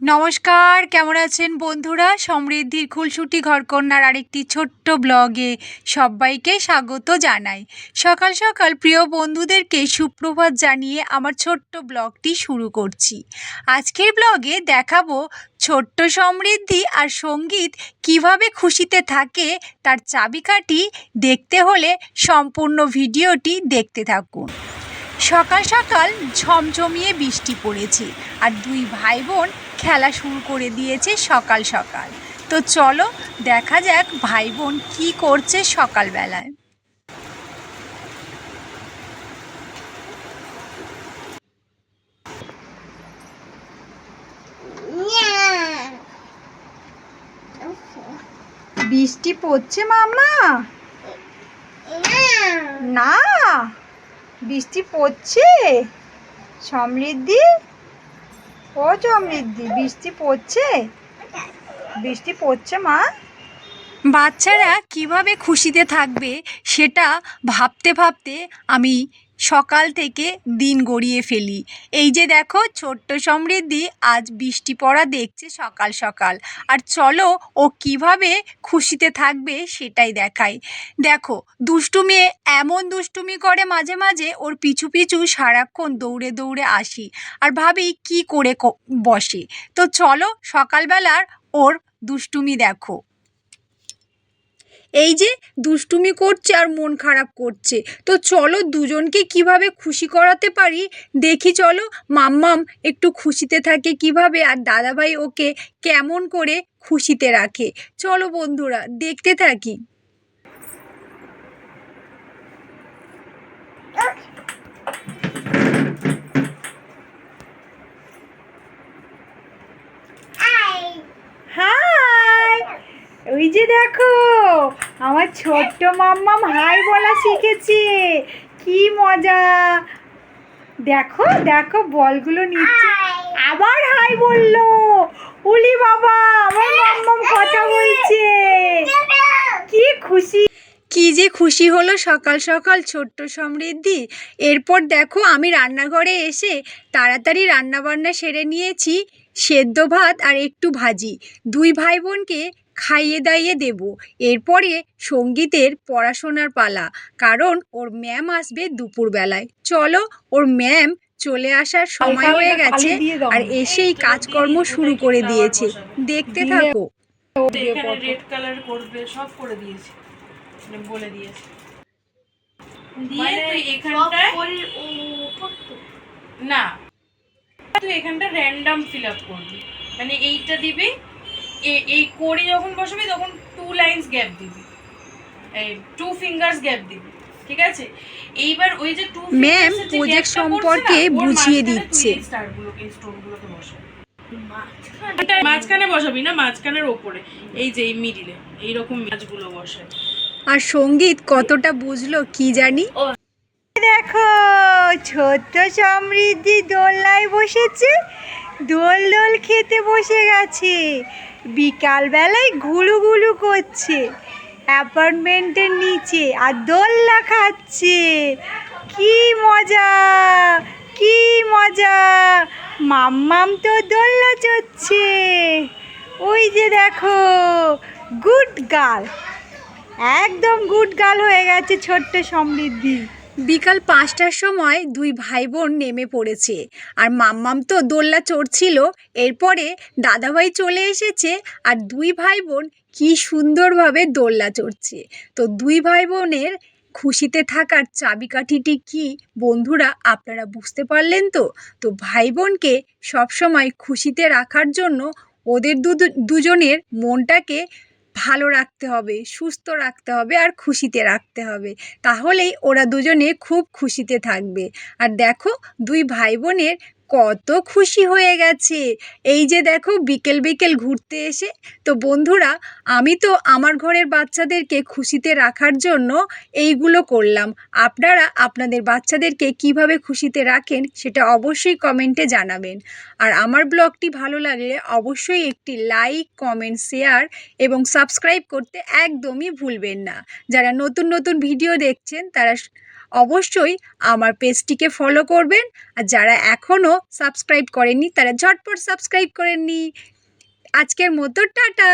নমস্কার, কেমন আছেন বন্ধুরা? সমৃদ্ধির খুলসুটি ঘরকন্যার আরেকটি ছোট্ট ব্লগে সবাইকে স্বাগত জানাই। সকাল সকাল প্রিয় বন্ধুদেরকে সুপ্রভাত জানিয়ে আমার ছোট্ট ব্লগটি শুরু করছি। আজকের ব্লগে দেখাবো ছোট্ট সমৃদ্ধি আর সংগীত কীভাবে খুশিতে থাকে তার চাবিকাঠি দেখতে হলে সম্পূর্ণ ভিডিওটি দেখতে থাকুন। সকাল সকাল ঝমঝমিয়ে বৃষ্টি পড়েছে আর দুই ভাই বোন খেলা শুরু করে দিয়েছে সকাল সকাল। তো চলো দেখা যাক ভাই বোন কী করছে সকালবেলায়। বৃষ্টি পড়ছে মামা? না, বৃষ্টি পড়ছে? সমৃদ্ধি? ও সমৃদ্ধি বৃষ্টি পড়ছে? বৃষ্টি পড়ছে মা? বাচ্চারা কীভাবে খুশিতে থাকবে সেটা ভাবতে ভাবতে আমি সকাল থেকে দিন গড়িয়ে ফেলি। এই যে দেখো, ছোট্ট সমৃদ্ধি, আজ বৃষ্টি পড়া দেখছে সকাল সকাল। আর চলো, ও কীভাবে খুশিতে থাকবে সেটাই দেখাই। দেখো, দুষ্টুমি এমন দুষ্টুমি করে মাঝে মাঝে ওর পিছু পিছু সারাক্ষণ দৌড়ে দৌড়ে আসি। আর ভাবি, কি করে বসে? তো চলো, সকালবেলার ওর দুষ্টুমি দেখো। এই যে দুষ্টুমি করছে আর মন খারাপ করছে। তো চলো দুজনকে কীভাবে খুশি করাতে পারি? দেখি চলো, মাম্মাম একটু খুশিতে থাকে কীভাবে আর দাদাভাই ওকে কেমন করে খুশিতে রাখে। চলো বন্ধুরা, দেখতে থাকি হাই ওই যে দেখো আমার ছোট্ট মাম্মাম হাই বলা শিখেছে। কি মজা। দেখো দেখো বলগুলো নিচ্ছে। আবার হাই বলল। উলি বাবা আমার মাম্মাম কথা বলছে। কি খুশি। কি যে খুশি হলো সকাল সকাল ছোট্ট সমৃদ্ধি। এরপর দেখো আমি রান্নাঘরে এসে তাড়াতাড়ি রান্নাবান্না সেরে নিয়েছি। সেদ্ধ ভাত আর একটু ভাজি। দুই ভাই বোনকে খাইয়ে দাইয়ে দেব। এরপরে সঙ্গীতের পড়াশোনার পালা কারণ ওর ম্যাম আসবে দুপুরবেলায়। চলো ওর ম্যাম চলে আসার সময় হয়ে গেছে আর এসেই কাজকর্ম শুরু করে দিয়েছে। দেখতে থাকো। রেড কালার করবে সব করে দিয়েছি। মানে বলে দিয়েছি। দিয়ে তুই এখানটায় না তুই এখানটা র্যান্ডম ফিল আপ করবি। মানে এইটা দিবি এই কোড়ি যখন বসাবি তখন টু লাইন্স গ্যাপ দিবি। এই টু ফিঙ্গার্স গ্যাপ দিবি ঠিক আছে? এইবার ওই যে টু Ma'am, project সম্পর্কে বুঝিয়ে দিচ্ছে। স্টারগুলোকে স্টোনগুলোকে বসাবি। মাঝখানে? বসাবি না মাঝখানের ওপরে। এই যে এই মিডিলে এইরকম মাছগুলো বসে আর সংগীত কতটা বুঝলো কি জানি। দেখো! ছোট্ট সমৃদ্ধি দোলনায় বসেছে। দোল দোল খেতে বসে গেছে। বিকালবেলায় ঘুলু ঘুলু করছে। অ্যাপার্টমেন্টের নিচে আর দোলনা খাচ্ছে। কি মজা কি মজা। মাম্মাম তো দোলনা চড়ছে। ওই যে দেখো, গুড গার্ল। একদম গুড গার্ল হয়ে গেছে ছোট্ট সমৃদ্ধি। বিকাল পাঁচটার সময় দুই ভাই বোন নেমে পড়েছে। আর মাম্মাম তো দোল্লা চড়ছিল এরপরে দাদাভাই চলে এসেছে আর দুই ভাই বোন কি সুন্দরভাবে দোল্লা চড়ছে। তো দুই ভাই বোনের খুশিতে থাকার চাবিকাঠিটি কি? বন্ধুরা, আপনারা বুঝতে পারলেন তো? তো ভাই বোনকে সবসময় খুশিতে রাখার জন্য ওদের দুজনের মনটাকে ভালো রাখতে হবে, সুস্থ রাখতে হবে আর খুশিতে রাখতে হবে। তাহলেই ওরা দুজনে খুব খুশিতে থাকবে। আর দেখো, দুই ভাই বোনের কত খুশি হয়ে গেছে। এই যে দেখো বিকেল বিকেল ঘুরতে এসে, তো বন্ধুরা, আমি তো আমার ঘরের বাচ্চাদেরকে খুশিতে রাখার জন্য এইগুলো করলাম। আপনারা আপনাদের বাচ্চাদেরকে কীভাবে খুশিতে রাখেন সেটা অবশ্যই কমেন্টে জানাবেন। আর আমার ব্লগটি ভালো লাগলে অবশ্যই একটি লাইক, কমেন্ট, শেয়ার এবং সাবস্ক্রাইব করতে একদমই ভুলবেন না। যারা নতুন নতুন ভিডিও দেখছেন, তারা অবশ্যই আমার পেজটিকে ফলো করবেন। আর যারা এখনও সাবস্ক্রাইব করেননি, তারা ঝটপট সাবস্ক্রাইব করে আজকের মতো, টাটা!